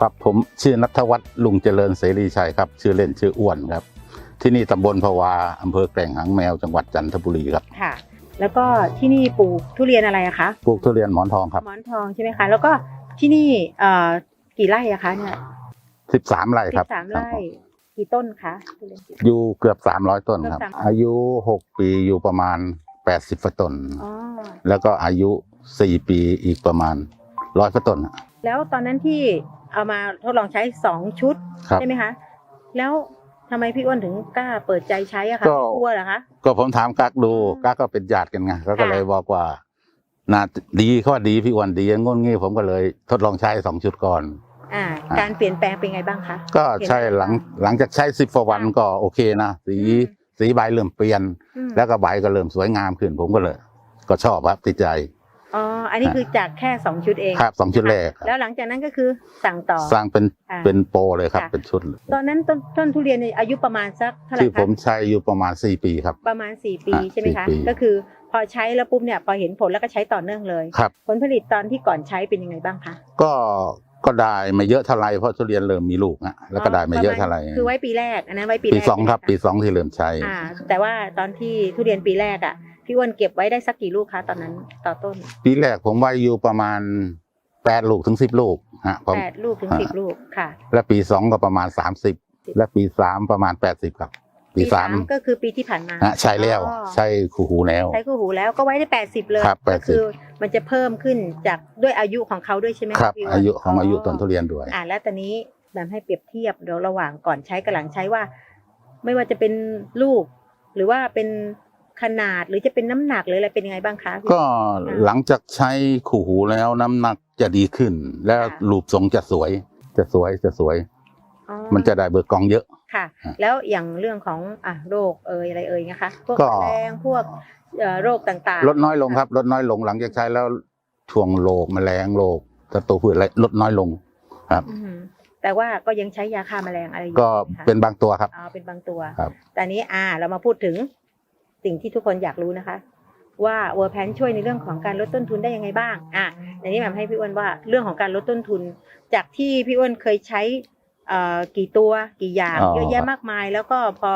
ครับผมชื่อนัทวัฒน์ลุงเจริญเสรีชัยครับ ชื่อเล่นชื่ออ้วนครับ ที่นี่ตำบลภาวาอำเภอแกล่งหางแมวจังหวัดจันทบุรีครับค่ะ แล้วก็ที่นี่ปลูกทุเรียนอะไรอะคะปลูกทุเรียนหมอนทองครับหมอนทองใช่ไหมคะ แล้วก็ที่นี่เอ่อกี่ไร่อะคะเนี่ย13ไร่สิครับบสามไร่กี่ต้นคะทุเรียนกี่อยู่เกือบ300ต้นครับเกือบ300อายุ6ปีอยู่ประมาณ80ฝต้นอ๋อแล้วก็อายุ4ปีอีกประมาณร้อยฝต้นแล้วตอนนั้นที่ เอามาทดลองใช้สองชุดครับ ใช่ไหมคะ แล้วทำไมพี่อ้วนถึงกล้าเปิดใจใช้อะคะก็ไม่กลัวเหรอคะ ก็ผมถามกักดูอืมกักก็เป็นญาติกันไงก็ก็ค่ะ เลยบอกว่าน่าดีเขาว่าดีพี่อ้วนดีงนงี้ผมก็เลยทดลองใช้สองชุดก่อน อ่าอ่าการเปลี่ยนแปลงเป็นไงบ้างคะ ก็ใช่หลังหลังจากใช้สิบวันก็โอเคนะสีอืม สีใบเริ่มเปลี่ยน อืมแล้วก็ใบก็เริ่มสวยงามขึ้นผมก็เลย ก็ชอบครับติดใจ อ๋อ อันนี้คือจากแค่สองชุดเองครับสองชุดแรกครับแล้วหลังจากนั้นก็คือสั่งต่อสร้างเป็นอ่าเป็นโปรเลยครับค่ะเป็นชุดเลยตอนนั้นต้นต้นทุเรียนเนี่ยอายุประมาณสักเท่าไหร่ที่ผคะมใช้อยู่ประมาณสี่ปีครับ ประมาณสี่ปีอะใช่ไหมคะสี่ปีก็คือพอใช้แล้วปุ๊บเนี่ยพอเห็นผลแล้วก็ใช้ต่อเนื่องเลยครับผลผลิตตอนที่ก่อนใช้เป็นยังไงบ้างคะก็ก็ได้ไม่เยอะเท่าไหรเพราะทุเรียนเริ่มมีลูกนะแล้วก็ได้ไม่เยอะเท่าไหรคือไว้ปีแรกอันนั้นไว้ปีปีแรกสองครับใช่ไหมะปีสองที่เริ่มใช้อ่าแต่ว่าตอนที่ทุเรียนปีแรกอะ พี่อ้วนเก็บไว้ได้สักกี่ลูกคะตอนนั้นต่อต้นปีแรกผมไว้อยู่ประมาณแปดลูกถึงสิบลูกฮะผมแปดลูกถึงอ่าสิบลูกค่ะ และปีสองก็ประมาณสามสิบและปีสามประมาณแปดสิบครับ ปีสามก็คือปีที่ผ่านมาฮะใช่แล้วอ๋อใช่คู่หูแล้วใช้คู่หูแล้วก็ไว้ได้แปดสิบเลยครับก็คือ80มันจะเพิ่มขึ้นจากด้วยอายุของเขาด้วยใช่ไหมะครับพี่นอายุของอายุต้นทุเรียนด้วยอ่าแล้วตอนนี้แบบให้เปรียบเทียบเดี๋ยวระหว่างก่อนใช้กับหลังใช้ว่า ไม่ว่าจะเป็นลูก หรือว่าเป็น ขนาดหรือจะเป็นน้ำหนักหรืออะไรเป็นยังไงบ้างคะพี่ก็หลังจากใช้คู่หูแล้วน้ำหนักจะดีขึ้น และรูปทรงจะสวย จะสวยจะสวยอ๋อมันจะได้เบอร์กองเยอะค่ะฮะแล้วอย่างเรื่องของอะโรคเอ่ยอะไรเอ่ยนะคะพวกก็แมลงพวกเอ่อโรคต่างๆ ลดน้อยลงครับ ลดน้อยลงหลังจากใช้แล้วช่วงโรคแมลงโรคศัตรูพืชอะไรลดน้อยลงครับอืมแต่ว่าก็ยังใช้ยาฆ่าแมลงอะไรอยู่ก็ใช่ไหมคะเป็นบางตัวครับอ๋อเป็นบางตัวครับแต่อันนี้อ่าเรามาพูดถึง สิ่งที่ทุกคนอยากรู้นะคะ ว่าเวอร์แพนช่วยในเรื่องของการลดต้นทุนได้ยังไงบ้างอะในนี้แหม่มให้พี่อ้วนว่าเรื่องของการลดต้นทุน จากที่พี่อ้วนเคยใช้เอ่อกี่ตัวกี่อย่างอ๋อ เยอะแยะมากมาย แล้วก็พอ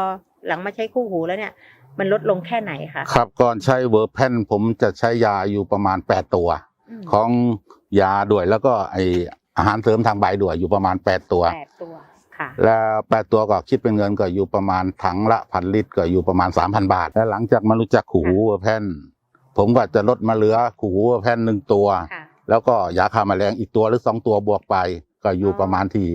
หลังมาใช้คู่หูแล้วเนี่ย มันลดลงแค่ไหนคะครับก่อนใช้เวอร์แพนผมจะใช้ยาอยู่ประมาณแปดตัวอืมของยาด้วยแล้วก็ไออาหารเสริมทางใบด้วยอยู่ประมาณแปดตัว แปดตัวค่ะ แล้วแปดตัวก็คิดเป็นเงินก็อยู่ประมาณถังละพันลิตรก็อยู่ประมาณสามพันบาท แล้วหลังจากมารู้จักขู่หูเวอร์แพนผมก็จะลดมาเหลือขู่หูเวอร์แพนหนึ่งตัวค่ะแล้วก็ยาฆ่าแมลงอีกตัวหรือสองตัวบวกไป ก็อยู่อ๋อประมาณที่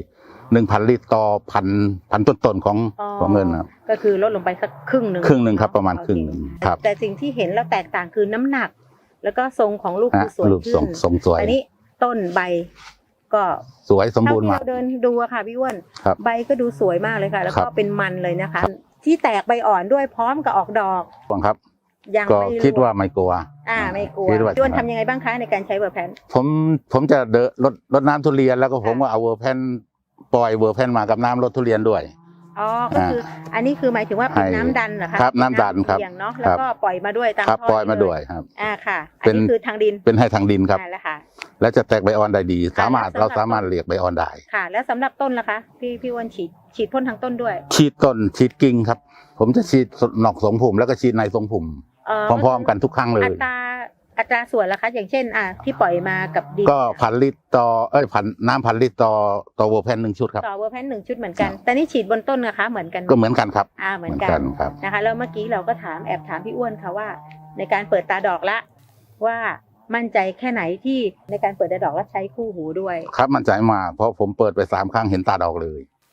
หนึ่งพันลิตรต่อพันพันต้นๆของอ๋อของเงินนะครับก็คือลดลงไปสักครึ่งหนึ่งครึ่งหนึ่งครับเนประมาณครึ่งหนึ่งครับ แต่สิ่งที่เห็นแล้วแตกต่างคือน้ำหนัก แล้วก็ทรงของลูกฮะคือสวยรูปขึ้ทรงนทรงสวยอันนี้ต้นใบ ก็สวยสมบูรณ์เท่มากที่เราเดินดูอะค่ะพี่อ้วนครับใบก็ดูสวยมากเลยค่ะ แล้วครัก็บเป็นมันเลยนะคะที่แตกใบอ่อนด้วยพร้อมกับออกดอกฟังครับ ยังก็ไม่คิดร่งว่าไม่กลัวอ่าไม่กลัวคิดว่าพี่อ้วนทำยังไงบ้างคะในการใช้เบอร์แพน ผมผมจะเดนรดรดน้ำทุเรียนแล้วก็ผมค่ะ ก็เอาเวอร์แพนปล่อยเวอร์แพนมากับน้ำรดทุเรียนด้วย อ๋อก็คืออันนี้คือหมายถึงว่าเป็นให้น้ำดันเหรอคะครับน้ำดันครับเสี่ยงเนาะแล้วก็ปล่อยมาด้วยตามครับท่ปล่อยมาเลด้วยครับอ่าค่ะอัเป็นนนี้คือทางดินเป็นให้ทางดินครับอ่าแล้วค่ะ และจะแตกใบอ่อนได้ดี สามารถแล้วสำหรับเราสามารถเรียกใบอ่อนได้ค่ะ แล้วสำหรับต้นล่ะคะ พี่พี่อ้วนฉีดฉีดพ่นทางต้นด้วย ฉีดต้นฉีดกิ่งครับ ผมจะฉีดนอกทรงผมแล้วก็ฉีดในทรงผมเอ่อพร้อมๆกันทุกครั้งเลยอัตรา อัตราส่วนล่ะคะ อย่างเช่น อ่าที่ปล่อยมากับดินก็พันลิตรต่อเอ้ยพันน้ำพันลิตรต่อต่อเวอร์แพนหนึ่งชุดครับต่อเวอร์แพนหนึ่งชุดเหมือนกัน แต่นี่ฉีดบนต้นนะคะ เหมือนกันก็เหมือนกันครับ อ่าเหมือนกันครับนะคะแล้วเมื่อกี้เราก็ถามแอบถามพี่อ้วนค่ะว่า ในการเปิดตาดอกละว่ามั่นใจแค่ไหนที่ในการเปิดตาดอกแล้วใช้คู่หูด้วย ครับมั่นใจมากเพราะผมเปิดไปสามครั้งเห็นตาดอกเลย